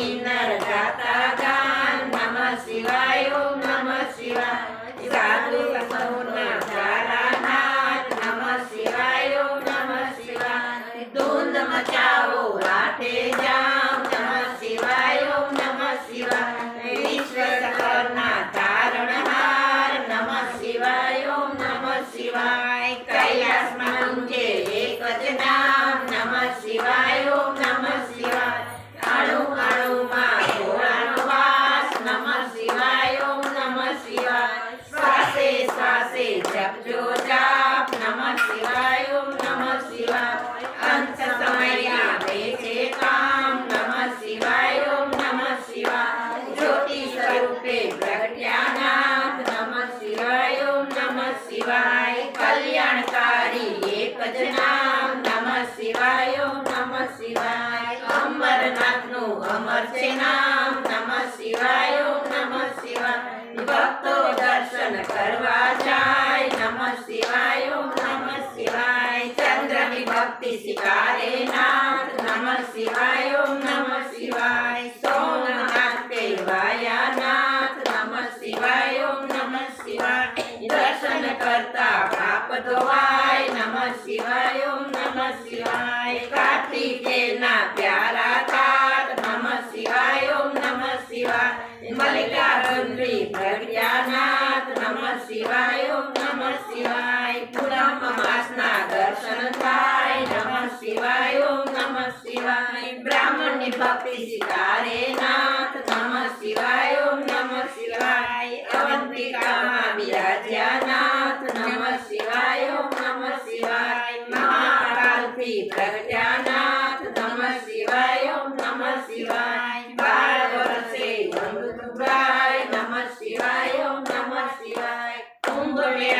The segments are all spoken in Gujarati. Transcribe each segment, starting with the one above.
વિનર ગાતા ગાન નમ શિવાય ઓમ નમ શિવાય સાધુ સૌના સારા નાથ નમ શિવાય ઓમ નમ શિવાય ધૂંધ મચાવો રાતે જામ નમ શિવાય ઓમ ભગવાય નમ શિવાય, ઓમ નમ શિવાય. કાર્તિકેયના પ્યારા તાત. નમ શિવાય, ઓમ નમ શિવાય. મલ્લિકાર્જુની ભગવ્યાનાથ નમ શિવાય, ઓમ નમ શિવાય. પૂનમ માસના દર્શન થાય. નમ શિવાય નમ શિવાય. બ્રાહ્મણની ભક્તિ શિકારે નાથ. નમ શિવાય Superman.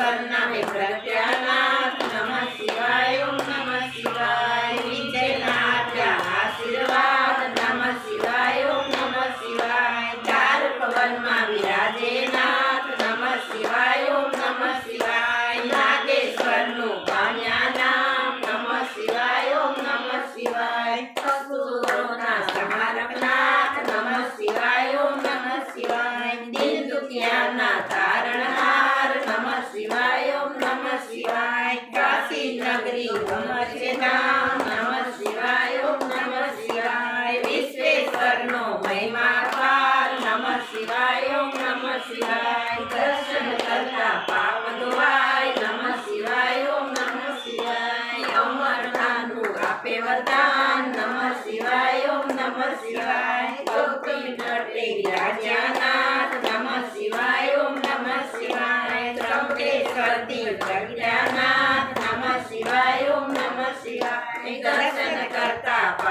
Santa Me Gracias. શિવાય કાશી નગરી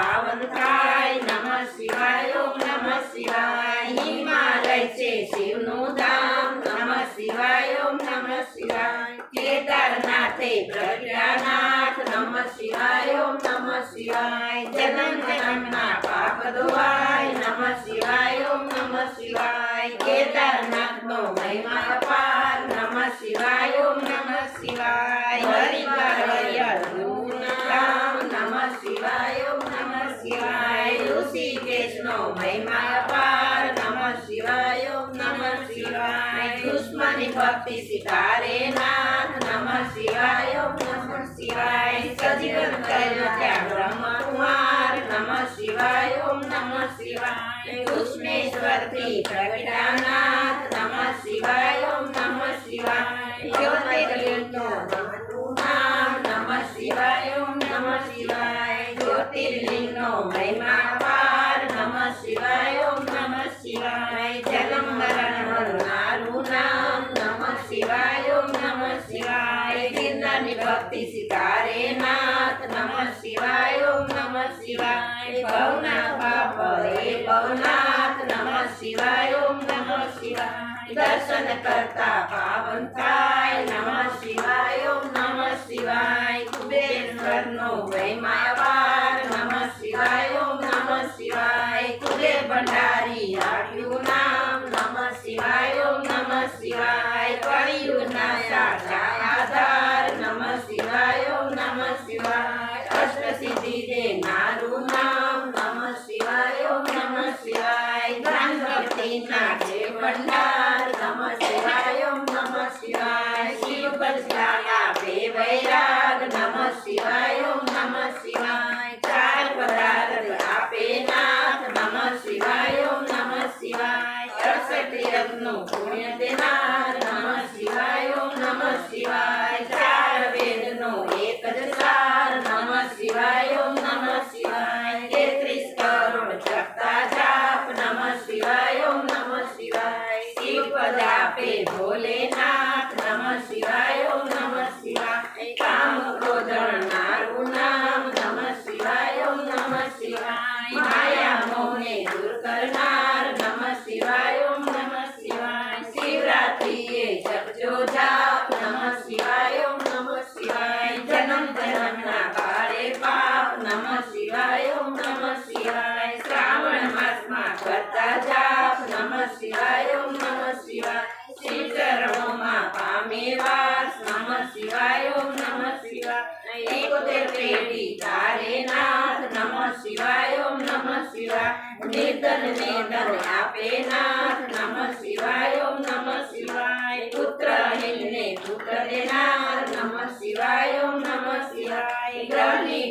પાવન થાય નમઃ શિવાય ઓમ નમઃ શિવાય હિમાલય છે શિવનું ધામ નમઃ શિવાય ઓમ નમઃ શિવાય કેદારનાથે પ્રજ્ઞાનાથ નમઃ શિવાય ઓમ નમઃ શિવાય જન્મ જન્મના પાપ ધોવાય નમઃ શિવાય ઓમ નમઃ શિવાય કેદારનાથનો મહિમા અપાર નમઃ શિવાય ઓમ નમઃ શિવાય હરિહરયનું નામ નમઃ શિવાય ઓમ નમઃ શિવાય ઋષિકેશનો મહિમા અપાર નમ શિવાય નમ શિવાય દુશ્મની ભક્તિ સિતારે નાથ નમ શિવાય નમ શિવાય સજીવન બ્રહ્મ કુમાર નમ શિવાય નમ શિવાય દુષ્મેશ્વરથી પ્રગટાનાથ નમ શિવાય નમઃ શિવાય શિવાય મરણ હરનારું નામ નમઃ શિવાય ઓમ નમઃ શિવાય ગિરનારની ભક્તિ સિતારે નાથ નમઃ શિવાય ઓમ નમઃ શિવાય દર્શન કરતા પાવન નમઃ શિવાય ઓમ નમઃ શિવાય કુબેરનો મહિમા અપાર નમઃ શિવાય ઓમ નમઃ શિવાય કુબેર ભંડારી આવ્યું નામ નમઃ શિવાય ઓમ નમઃ શિવાય આધાર નમઃ શિવાય નમઃ શિવાય અષ્ટસિદ્ધિ દે નારું નામ નમઃ શિવાય નમઃ શિવાય જ્ઞાન ભક્તિના છે ભંડાર નમઃ શિવાય નમઃ શિવાય શિવ પદના આપે વૈરાગ નમઃ શિવાય પુણ્ય દેનાર નમ શિવાય ઓમ નમઃ શિવાય ચાર વેદનો એક જ સાર નમઃ શિવાય ઓમ નમઃ શિવાય તેત્રીસ કરોડ જપતા જાપ નમઃ શિવાય ઓમ નમઃ શિવાય શિવ પદ આપે ભોલેનાથ નમઃ શિવાય ઓમ નમઃ શિવાય કામ ક્રોધણ નારું નામ નમઃ શિવાય ઓમ નમઃ શિવાય માયા મોહને દૂર કરનાર નમઃ શિવાય ઓમ નમઃ શિવાય શિવરાત્રિએ જપજો જાપ નમઃ શિવાય ઓમ નમઃ શિવાય જન્મ જન્મના કાળે પાપ નમઃ શિવાય ઓમ નમઃ શિવાય માસમાં કરતા જાપ નમઃ શિવાય ઓમ નમઃ શિવાય શિવ ચરણોમાં પામે વાસ નમઃ શિવાય ઓમ નમઃ શિવાય એકોતેર પેઢી તારે નાથ નમઃ શિવાય ઓમ નમઃ શિવાય નિર્ધન નિર્ધન આપે નાથ નમઃ શિવાય ઓમ નમઃ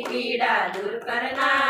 પીડા દૂર કરનાર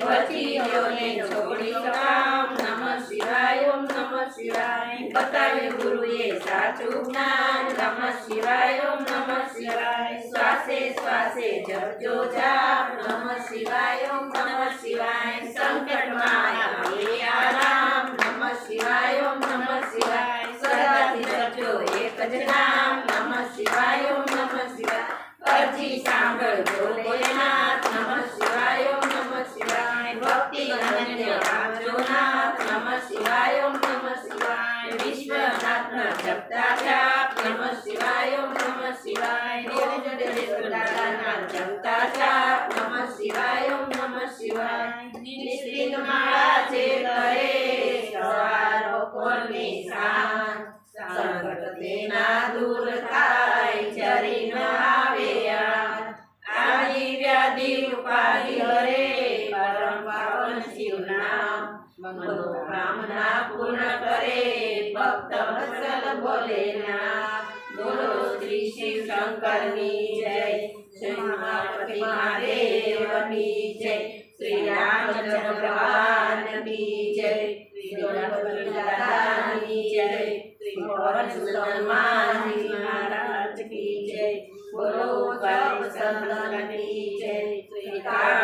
ભતીઓને છોડી કામ નમઃ શિવાય ઓમ નમઃ નમઃ શિવાય ઓમ નમઃ સાંભળજો ભોલેનાથ નમઃ શિવાય ઓમ નમઃ શિવાય ભક્તિ અનન્ય આપજો નાથ નમઃ શિવાય ઓમ નમઃ શિવાય વિશ્વનાથના જપતા જાપ નમઃ શિવાય ઓમ નમઃ શિવાય નિરંજન દાદાના જપતા જાપ નમઃ શિવાય ઓમ નમઃ શિવાય માળા જે કરે ન પૂર્ણ કરે ભક્ત વત્સલ ભોલેનાથ બોલો શ્રી શિવ શંકરની ચંદ્ર ભગવાનની જય શ્રી દોડાની જય શ્રી ભગવાન સુલમાની મહારાજ કી જય બોલો સર્વ સંતની જય શ્રી કા